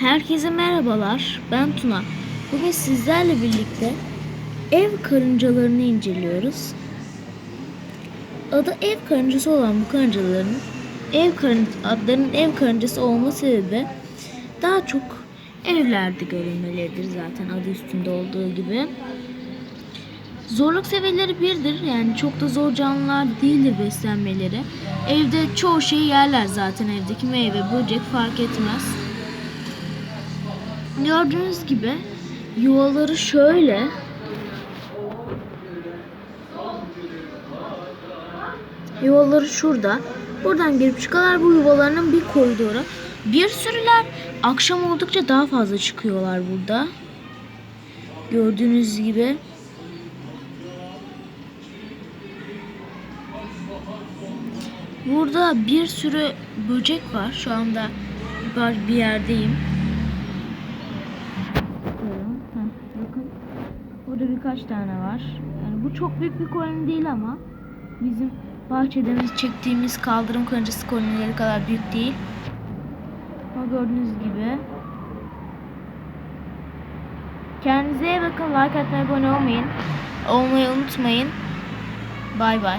Herkese merhabalar. Ben Tuna. Bugün sizlerle birlikte ev karıncalarını inceliyoruz. Adı ev karıncası olan bu karıncaların ev karın ev karıncası olma sebebi daha çok evlerde görülmeleridir zaten adı üstünde olduğu gibi. Zorluk seviyeleri birdir. Yani çok da zor canlılar değildir beslenmeleri. Evde çoğu şeyi yerler zaten evdeki meyve, böcek fark etmez. Gördüğünüz gibi yuvaları şöyle. Yuvaları şurada. Buradan girip çıkarlar bu yuvalarının bir koridoru. Bir sürüler akşam oldukça daha fazla çıkıyorlar burada. Gördüğünüz gibi. Burada bir sürü böcek var. Şu anda bir yerdeyim. Burada birkaç tane var. Yani bu çok büyük bir koloni değil ama bizim bahçede çektiğimiz kaldırım karıncası kolonileri kadar büyük değil. Ama gördüğünüz gibi. Kendinize iyi bakın. Like atmayı, abone olmayın. Olmayı unutmayın. Bay bay.